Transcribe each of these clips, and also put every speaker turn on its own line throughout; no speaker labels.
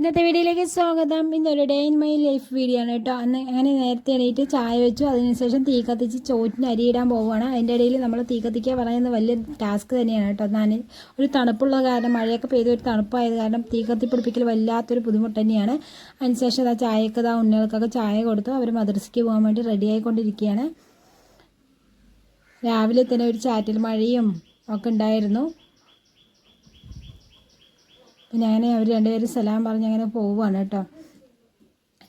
ഇന്നത്തെ വീഡിയോയിലേക്ക് സ്വാഗതം. ഇന്നൊരു day in my life video ആണ് കേട്ടോ. അന്ന് അങ്ങനെ നേരത്തെ എണീറ്റ് ചായ വെച്ചു. അതിനുശേഷം തീ കത്തിച്ച് ചോറ്റിന് അരിയിടാൻ പോവുകയാണ്. അതിന്റെ ഇടയിൽ നമ്മൾ തീ കത്തിക്കുക പറയുന്നത് വലിയ ടാസ്ക് തന്നെയാണ് കേട്ടോ. ഞാൻ ഒരു തണുപ്പുള്ള കാരണം മഴയൊക്കെ പെയ്ത് ഒരു തണുപ്പായത് കാരണം തീ കത്തിപ്പിടിപ്പിക്കൽ വല്ലാത്തൊരു ബുദ്ധിമുട്ട് തന്നെയാണ്. അതിനുശേഷം ആ ചായക്ക് ആ ഉണ്ണികൾക്കൊക്കെ ചായ കൊടുത്തു. അവർ മദ്രസയ്ക്ക് പോകാൻ വേണ്ടി റെഡി ആയിക്കൊണ്ടിരിക്കുകയാണ്. രാവിലെ തന്നെ ഒരു ചാറ്റൽ മഴയും ഒക്കെ ഉണ്ടായിരുന്നു. പിന്നെ അങ്ങനെ അവർ രണ്ടുപേരും സലാം പറഞ്ഞ് അങ്ങനെ പോവുകയാണ് കേട്ടോ.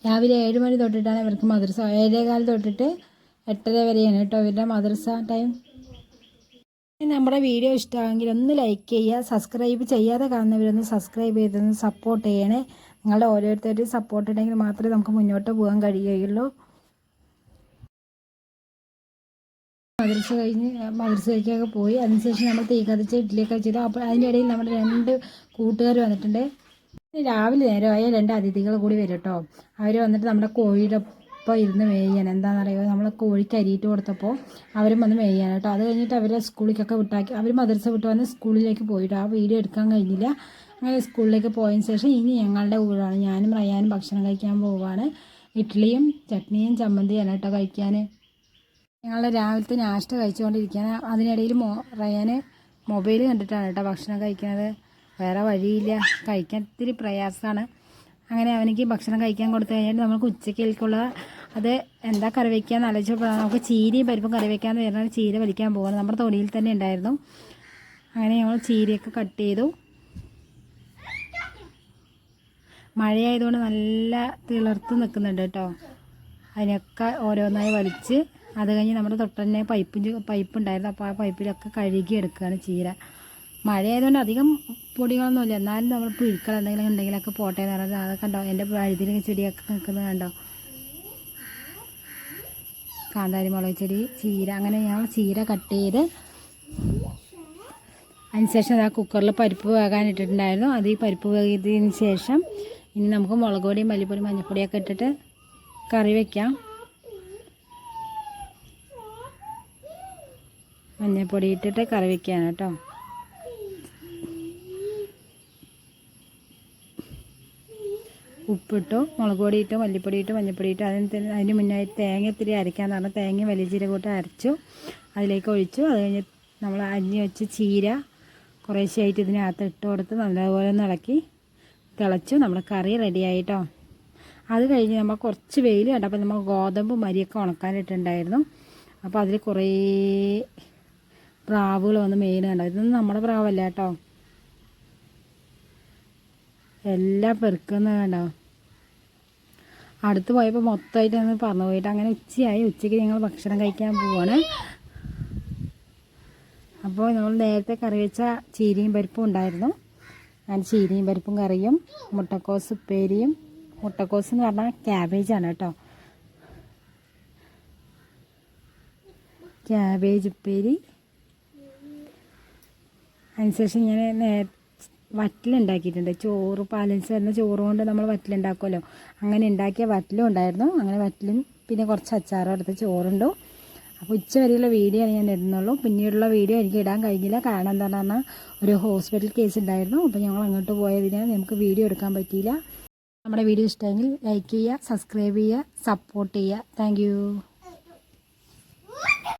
രാവിലെ ഏഴ് മണി തൊട്ടിട്ടാണ് ഇവർക്ക് മദ്രസ. ഏഴേകാൽ തൊട്ടിട്ട് എട്ടര വരെയാണ് കേട്ടോ ഇവരുടെ മദ്രസ ടൈം നമ്മുടെ വീഡിയോ ഇഷ്ടമാണെങ്കിൽ ഒന്ന് ലൈക്ക് ചെയ്യുക സബ്സ്ക്രൈബ് ചെയ്യാതെ കാണുന്നവരൊന്ന് സബ്സ്ക്രൈബ് ചെയ്തൊന്ന് സപ്പോർട്ട് ചെയ്യണേ. നിങ്ങളുടെ ഓരോരുത്തരുടെയും സപ്പോർട്ട് ഉണ്ടെങ്കിൽ മാത്രമേ നമുക്ക് മുന്നോട്ട് പോകാൻ കഴിയുകയുള്ളൂ. മദ്രസ കഴിഞ്ഞ് മദ്രസയ്ക്കൊക്കെ പോയി. അതിനുശേഷം നമ്മൾ തീ കത്തിച്ച് ഇഡ്ഡലിയൊക്കെ ചെയ്തു അപ്പോൾ അതിന്റെ ഇടയിൽ നമ്മുടെ രണ്ട് കൂട്ടുകാർ വന്നിട്ടുണ്ട്. രാവിലെ നേരമായ രണ്ട് അതിഥികൾ കൂടി വരും കേട്ടോ. അവർ വന്നിട്ട് നമ്മുടെ കോഴിയുടെ ഒപ്പം ഇരുന്ന് മേയ്യാണ് എന്താണെന്നറിയുമോ? നമ്മൾ കോഴിക്ക് അരിയിട്ട് കൊടുത്തപ്പോൾ അവരും വന്ന് മേയാൻ കേട്ടോ. അത് കഴിഞ്ഞിട്ട് അവരെ സ്കൂളിലേക്കൊക്കെ വിട്ടാക്കി. അവർ മദ്രസ വിട്ട് വന്ന് സ്കൂളിലേക്ക് പോയിട്ട് ആ വീഡിയോ എടുക്കാൻ കഴിഞ്ഞില്ല. അങ്ങനെ സ്കൂളിലേക്ക് പോയതിന് ശേഷം ഇനി ഞങ്ങളുടെ വീടാണ് ഞാനും റയാനും ഭക്ഷണം കഴിക്കാൻ പോവുകയാണ് ഇഡ്ഡലിയും ചട്നിയും ചമ്മന്തിയാണ് കേട്ടോ കഴിക്കാൻ. ഞങ്ങൾ രാവിലത്തെ നാഷ്ട കഴിച്ചുകൊണ്ടിരിക്കുകയാണ് അതിനിടയിൽ മോ റയാന് മൊബൈൽ കണ്ടിട്ടാണ് കേട്ടോ ഭക്ഷണം കഴിക്കുന്നത് വേറെ വഴിയില്ല. കഴിക്കാൻ ഇത്തിരി പ്രയാസമാണ് അങ്ങനെ അവനിക്ക് ഭക്ഷണം കഴിക്കാൻ കൊടുത്തു കഴിഞ്ഞാൽ നമുക്ക് ഉച്ചക്കേക്കുള്ള അത് എന്താ കറി വയ്ക്കാന്ന് ആലോചിച്ചപ്പോഴാണ് നമുക്ക് ചീരയും പരിപ്പും കറി വയ്ക്കാന്ന് പറഞ്ഞാൽ ചീര വലിക്കാൻ പോകുന്നത് നമ്മുടെ തൊടിയിൽ തന്നെ ഉണ്ടായിരുന്നു. അങ്ങനെ ഞങ്ങൾ ചീരയൊക്കെ കട്ട് ചെയ്തു. മഴയായതുകൊണ്ട് നല്ല തിളർത്ത് നിൽക്കുന്നുണ്ട് കേട്ടോ. അതിനൊക്കെ ഓരോന്നായി വലിച്ച് അത് കഴിഞ്ഞ് നമ്മുടെ തൊട്ടന്നെ പൈപ്പ് പൈപ്പ് ഉണ്ടായിരുന്നു. അപ്പോൾ ആ പൈപ്പിലൊക്കെ കഴുകി എടുക്കുകയാണ് ചീര. മഴ ആയതുകൊണ്ട് അധികം പൊടികളൊന്നുമില്ല. എന്നാലും നമ്മൾ പുഴുക്കൾ എന്തെങ്കിലും ഉണ്ടെങ്കിലൊക്കെ പോട്ടെ എന്ന് പറഞ്ഞാൽ അതൊക്കെ കണ്ടോ? എന്റെ വഴുതിരിങ്ങ ചെടിയൊക്കെ നിൽക്കുന്നത് കണ്ടോ? കാന്താരി മുളക് ചെടി ചീര. അങ്ങനെ ഞങ്ങൾ ചീര കട്ട് ചെയ്ത് അതിനുശേഷം ആ കുക്കറിൽ പരിപ്പ് വേകാൻ ഇട്ടിട്ടുണ്ടായിരുന്നു അത് ഈ പരിപ്പ് വേകിയതിന് ശേഷം ഇനി നമുക്ക് മുളക് പൊടിയും മല്ലിപ്പൊടി മഞ്ഞൾപ്പൊടിയൊക്കെ ഇട്ടിട്ട് കറി വയ്ക്കാം മഞ്ഞൾപ്പൊടി ഇട്ടിട്ട് കറി വയ്ക്കുകയാണ് കേട്ടോ. ഉപ്പിട്ടു മുളക് പൊടി ഇട്ടു മല്ലിപ്പൊടി ഇട്ടു മഞ്ഞൾപ്പൊടി ഇട്ടു അതിന് അതിന് മുന്നേ തേങ്ങ ഇത്തിരി അരയ്ക്കാന്ന് പറഞ്ഞാൽ തേങ്ങ വലിയ ജീരകൂട്ട് അരച്ചു. അതിലേക്ക് ഒഴിച്ചു. അത് കഴിഞ്ഞ് നമ്മൾ അരിഞ്ഞ് വെച്ച് ചീര കുറേശ്ശെയായിട്ട് ഇതിനകത്ത് ഇട്ട് കൊടുത്ത് നല്ലപോലെ ഒന്ന് ഇളക്കി തിളച്ചു. നമ്മൾ കറി റെഡി ആയിട്ടോ അത് കഴിഞ്ഞ് നമ്മൾ കുറച്ച് വെയിൽ കണ്ടപ്പോൾ നമ്മൾ ഗോതമ്പ് മരിയൊക്കെ ഉണക്കാനിട്ടുണ്ടായിരുന്നു. അപ്പോൾ അതിൽ കുറേ പ്രാവുകൾ വന്ന് മെയിൻ കണ്ടോ? ഇതൊന്നും നമ്മുടെ പ്രാവല്ല കേട്ടോ? എല്ലാം പെറുക്കുന്ന കണ്ടോ? അടുത്ത് പോയപ്പോൾ മൊത്തമായിട്ട് ഒന്ന് പറഞ്ഞു പോയിട്ട് അങ്ങനെ ഉച്ചയായി. ഉച്ചയ്ക്ക് ഞങ്ങൾ ഭക്ഷണം കഴിക്കാൻ പോവാണ്. അപ്പോൾ നമ്മൾ നേരത്തെ കറി വെച്ച ചീരയും പരിപ്പും ഉണ്ടായിരുന്നു. ഞാൻ ചീരയും പരിപ്പും കറിയും മുട്ടക്കോസ് ഉപ്പേരിയും. മുട്ടക്കോസ് എന്ന് പറഞ്ഞാൽ ക്യാബേജാണ് കേട്ടോ. ക്യാബേജ് ഉപ്പേരി അതിനുശേഷം ഇങ്ങനെ നേ വറ്റിലുണ്ടാക്കിയിട്ടുണ്ട്. ചോറ് പാലൻസ് വരുന്ന ചോറ് കൊണ്ട് നമ്മൾ വറ്റിലുണ്ടാക്കുമല്ലോ അങ്ങനെ ഉണ്ടാക്കിയ വറ്റിലും ഉണ്ടായിരുന്നു. അങ്ങനെ വറ്റിലും പിന്നെ കുറച്ച് അച്ചാറും എടുത്ത് ചോറുണ്ടു. അപ്പോൾ ഉച്ച വരെയുള്ള വീഡിയോ ഞാൻ ഇടുന്നുള്ളൂ. പിന്നീടുള്ള വീഡിയോ എനിക്ക് ഇടാൻ കഴിഞ്ഞില്ല. കാരണം എന്താണെന്ന് പറഞ്ഞാൽ ഒരു ഹോസ്പിറ്റൽ കേസ് ഉണ്ടായിരുന്നു. അപ്പോൾ ഞങ്ങൾ അങ്ങോട്ട് പോയതിനാൽ നമുക്ക് വീഡിയോ എടുക്കാൻ പറ്റിയില്ല. നമ്മുടെ വീഡിയോ ഇഷ്ടമെങ്കിൽ ലൈക്ക് ചെയ്യുക സബ്സ്ക്രൈബ് ചെയ്യുക സപ്പോർട്ട് ചെയ്യുക. താങ്ക്